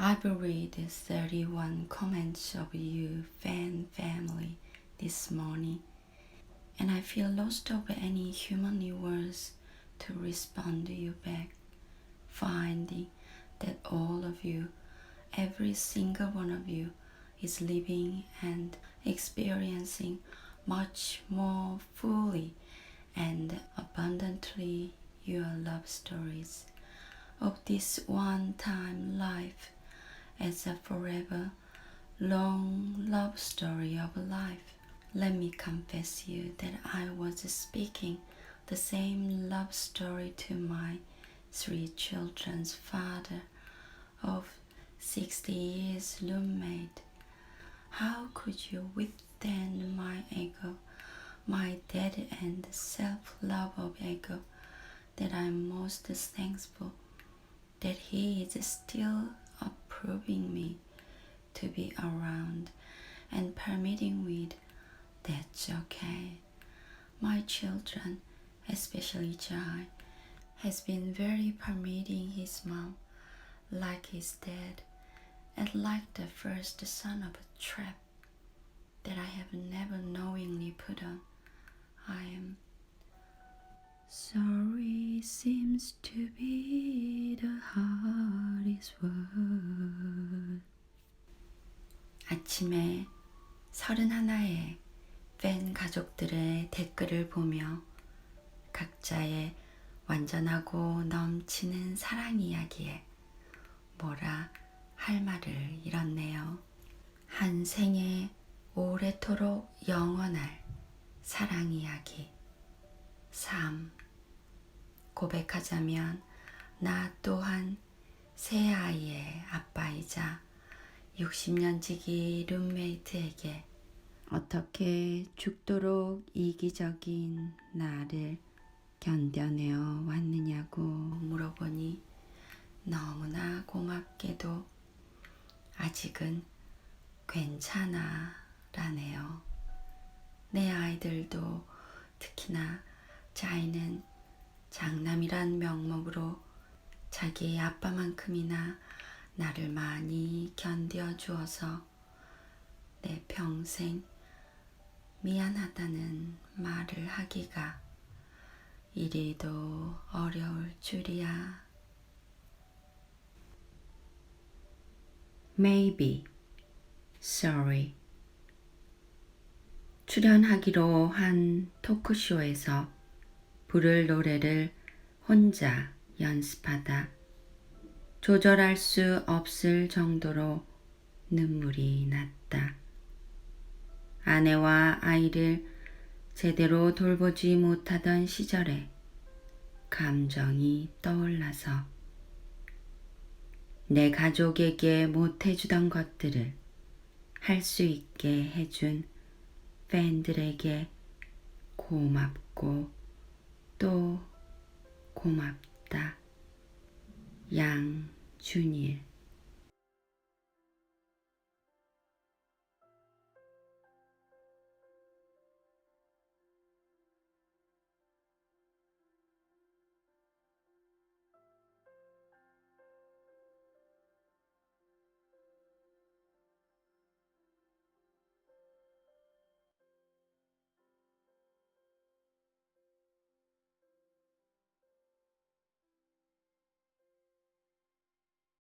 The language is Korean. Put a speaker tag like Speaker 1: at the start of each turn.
Speaker 1: I've read 31 comments of you fan family this morning and I feel lost of any humanly words to respond to you back, finding that all of you, every single one of you, is living and experiencing much more fully and abundantly your love stories of this one time life as a forever long love story of life. Let me confess you that I was speaking the same love story to my three children's father of 60 years roommate. How could you withstand my ego, my dead and self love of ego, that I'm most thankful that he is still approving me to be around and permitting with that's okay. My children, especially Jai, has been very permitting his mom, like his dad, and like the first son of a trap that I have never knowingly put on. I am sorry seems to be the hardest word. 아침에 서른 하나의 팬 가족들의 댓글을 보며 각자의 완전하고 넘치는 사랑 이야기에 뭐라 할 말을 잃었네요. 한 생에 오래도록 영원할 사랑 이야기. 3. 고백하자면 나 또한 새 아이의 아빠이자 60년 지기 룸메이트에게 어떻게 죽도록 이기적인 나를 견뎌내어 왔느냐고 물어보니 너무나 고맙게도 아직은 괜찮아 라네요. 내 아이들도 특히나 자이는 장남이란 명목으로 자기 아빠만큼이나 나를 많이 견뎌 주어서 내 평생 미안하다는 말을 하기가 이리도 어려울 줄이야. Maybe, sorry. 출연하기로 한 토크쇼에서 부를 노래를 혼자 연습하다 조절할 수 없을 정도로 눈물이 났다. 아내와 아이를 제대로 돌보지 못하던 시절에 감정이 떠올라서 내 가족에게 못해주던 것들을 할 수 있게 해준 팬들에게 고맙고 또 고맙 다. 양준일